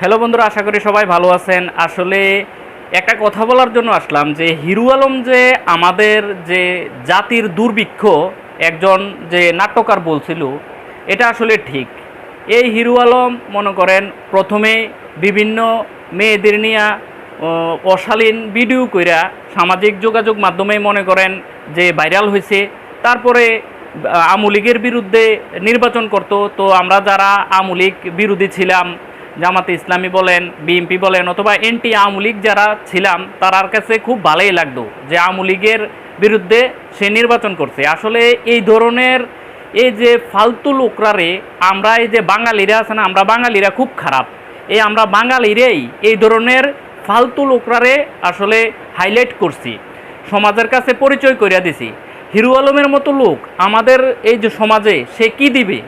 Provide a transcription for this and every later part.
Hello বন্ধুরা, আশা করি সবাই ভালো আছেন। আসলে একটা কথা বলার জন্য আসলাম যে, হিরু আলম যে আমাদের যে জাতির দুর্ভিক্ষ, একজন যে নাট্যকার বলছিল, এটা আসলে ঠিক। এই হিরু আলম, মনে করেন, প্রথমে বিভিন্ন মেয়েদের নিয়ে অশালীন ভিডিও কইরা সামাজিক যোগাযোগ মাধ্যমে মনে করেন যে ভাইরাল হয়েছে তারপরে আমুলীগের বিরুদ্ধে নির্বাচন করতো। তো আমরা যারা আমুলীগ বিরোধী ছিলাম জামাতে ইসলামী বলেন, বিএনপি বলেন অথবা এনটি আওয়ামী লীগ যারা ছিলাম তার কাছে খুব ভালোই লাগতো যে আওয়ামী লীগের বিরুদ্ধে সে নির্বাচন করছে। আসলে এই ধরনের এই যে ফালতু লোকরারে আমরা এই যে বাঙালিরা আছে না, আমরা বাঙালিরা খুব খারাপ। এই আমরা বাঙালিরেই এই ধরনের ফালতু লোকরারে আসলে হাইলাইট করছি। সমাজের কাছে পরিচয় করিয়া দিছি। হিরু আলমের মতো লোক আমাদের এই যে সমাজে সে কি দিবে?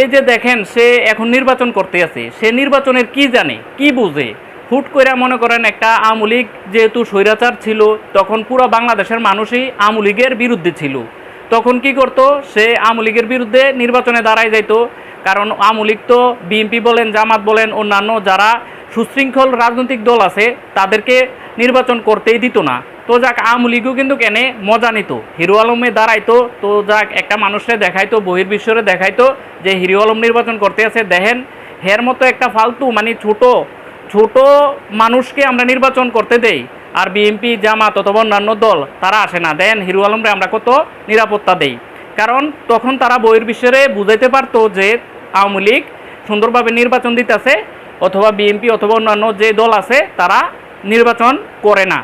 এই যে দেখেন, সে এখন নির্বাচন করতে আছে। সে নির্বাচনের কি জানে, কি বুঝে? হুট করে মনে করেন একটা আওয়ামী লীগ যেহেতু স্বৈরাচার ছিল, তখন পুরো বাংলাদেশের মানুষই আওয়ামী লীগের বিরুদ্ধে ছিল। তখন কি করত? সে আওয়ামী লীগের বিরুদ্ধে নির্বাচনে দাঁড়ায় যাইত। কারণ আওয়ামী লীগ তো বিএনপি বলেন, জামাত বলেন, অন্যান্য যারা সুশৃঙ্খল রাজনৈতিক দল আছে, তাদেরকে নির্বাচন করতেই দিত না। তো যাক, আওয়ামী লীগও কিন্তু কেনে, মজা নিত। হিরো আলমে দাঁড়াইতো, তো যাক, একটা মানুষরে দেখাইতো, বহির্বিশ্বরে দেখাইতো যে হিরো আলম নির্বাচন করতে আছে। দেখেন, হের মতো একটা ফালতু মানে ছোট ছোট মানুষকে আমরা নির্বাচন করতে দেই, আর বিএনপি, জামাত অথবা অন্যান্য দল, তারা আসে না। দেন হিরো আলমরে আমরা কত নিরাপত্তা দেই। কারণ, তখন তারা বহির্বিশ্বরে বুঝাইতে পারতো যে আওয়ামী লীগ সুন্দরভাবে নির্বাচন দিতেছে, অথবা বিএনপি অথবা অন্যান্য যে দল আছে, তারা নির্বাচন করে না।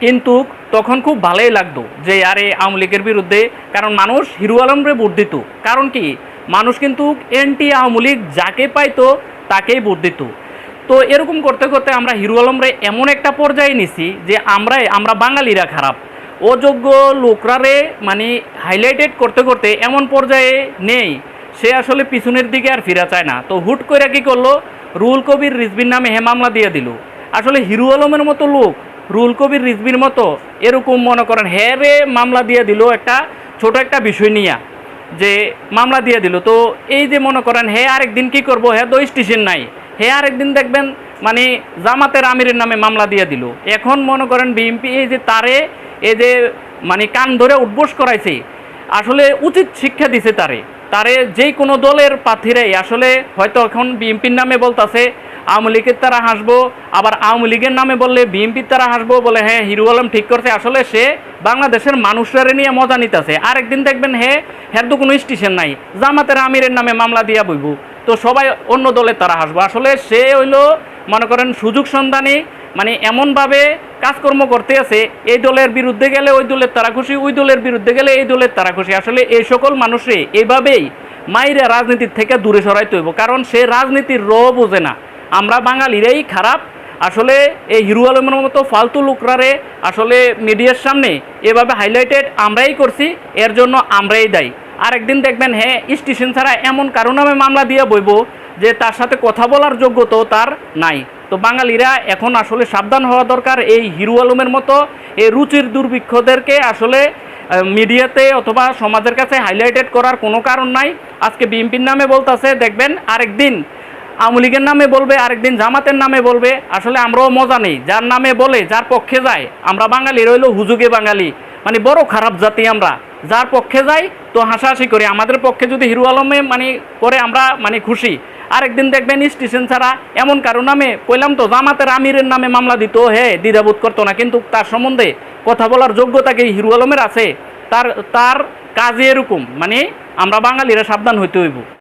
কিন্তু তখন খুব ভালোই লাগতো যে, আরে, আওয়ামী লীগের বিরুদ্ধে, কারণ মানুষ হিরু আলমরে ভোট দিত। কারণ কি? মানুষ কিন্তু এনটি আওয়ামী লীগ যাকে পাইতো তাকেই ভোট দিত। তো এরকম করতে করতে আমরা হিরু আলমরে এমন একটা পর্যায়ে নিছি যে, আমরাই, আমরা বাঙালিরা খারাপ। অযোগ্য লোকরারে মানে হাইলাইটেড করতে করতে এমন পর্যায়ে নেই। সে আসলে পিছনের দিকে আর ফিরা চায় না। তো হুট করে কি করল? রুল কবির রিজবির নামে হে মামলা দিয়ে দিল। আসলে হিরু আলমের মতো লোক রুল কবির রিজবির মতো এরকম মনে করেন হ্যাঁ রে, মামলা দিয়ে দিল একটা ছোট একটা বিষয় নিয়ে, যে মামলা দিয়ে দিল। তো এই যে মনে করেন, হে আরেকদিন কি করব? হ্যাঁ তো স্টেশন নাই। হে আরেকদিন দেখবেন মানে জামাতের আমিরের নামে মামলা দিয়ে দিল। এখন মনে করেন বিএমপি এই যে তারে, এই যে মানে কান ধরে উদ্বোস করাইছে, আসলে উচিত শিক্ষা দিছে তারে। তারে যে কোনো দলের প্রার্থীরাই, আসলে হয়তো এখন বিএনপির নামে বলতাছে আওয়ামী লীগের তারা হাসবো, আবার আওয়ামী লীগের নামে বললে বিএনপির তারা হাসবো, বলে হ্যাঁ হিরু আলম ঠিক করছে। আসলে সে বাংলাদেশের মানুষরা নিয়ে মজা নিতেছে। আরেকদিন দেখবেন হে, হের তো কোনো স্টেশন নাই। জামাতের আমিরের নামে মামলা দিয়া বইব। তো সবাই অন্য দলের তারা হাসবো। আসলে সে হইল, মনে করেন, সুযোগ সন্ধানী মানে এমনভাবে কাজকর্ম করতে আছে, এই দলের বিরুদ্ধে গেলে ওই দলের তারা খুশি, ওই দলের বিরুদ্ধে গেলে এই দলের তারা খুশি। আসলে এই সকল মানুষে এইভাবেই মাইরা রাজনীতির থেকে দূরে সরাইতে হইব। কারণ সে রাজনীতির র বোঝে না। আমরা বাঙালিরাই খারাপ। আসলে এই হিরু আলমের মতো ফালতু লোকরারে আসলে মিডিয়ার সামনে এভাবে হাইলাইটেড আমরাই করছি, এর জন্য আমরাই দায়ী। আরেকদিন দেখবেন হ্যাঁ স্টেশন ছাড়া এমন কারও নামে মামলা দিয়ে বইব যে তার সাথে কথা বলার যোগ্যতাও তার নাই। তো বাঙালিরা এখন আসলে সাবধান হওয়া দরকার এই হিরু আলমের মতো এই রুচির দুর্ভিক্ষদেরকে আসলে মিডিয়াতে অথবা সমাজের কাছে হাইলাইটেড করার কোনো কারণ নাই। আজকে বিএনপির নামে বলতেছে, দেখবেন আরেকদিন আওয়ামী লীগের নামে বলবে, আরেকদিন জামাতের নামে বলবে। আসলে আমরাও মজা নেই। যার নামে বলে, যার পক্ষে যায়, আমরা বাঙালি, রইল হুজুগে বাঙালি। মানে বড় খারাপ জাতি আমরা। যার পক্ষে যাই তো হাসাহাসি করি। আমাদের পক্ষে যদি হিরু আলমে মানে করে, আমরা মানে খুশি। আরেকদিন দেখবেন স্টেশন ছাড়া এমন কারও নামে, কইলাম তো, জামাতের আমিরের নামে মামলা দিত। হে, দ্বিধাবোধ করতো না। কিন্তু তার সম্বন্ধে কথা বলার যোগ্যতা কি হিরু আলমের আছে? তার তার কাজে এরকম। মানে আমরা বাঙালিরা সাবধান হইতে হইব।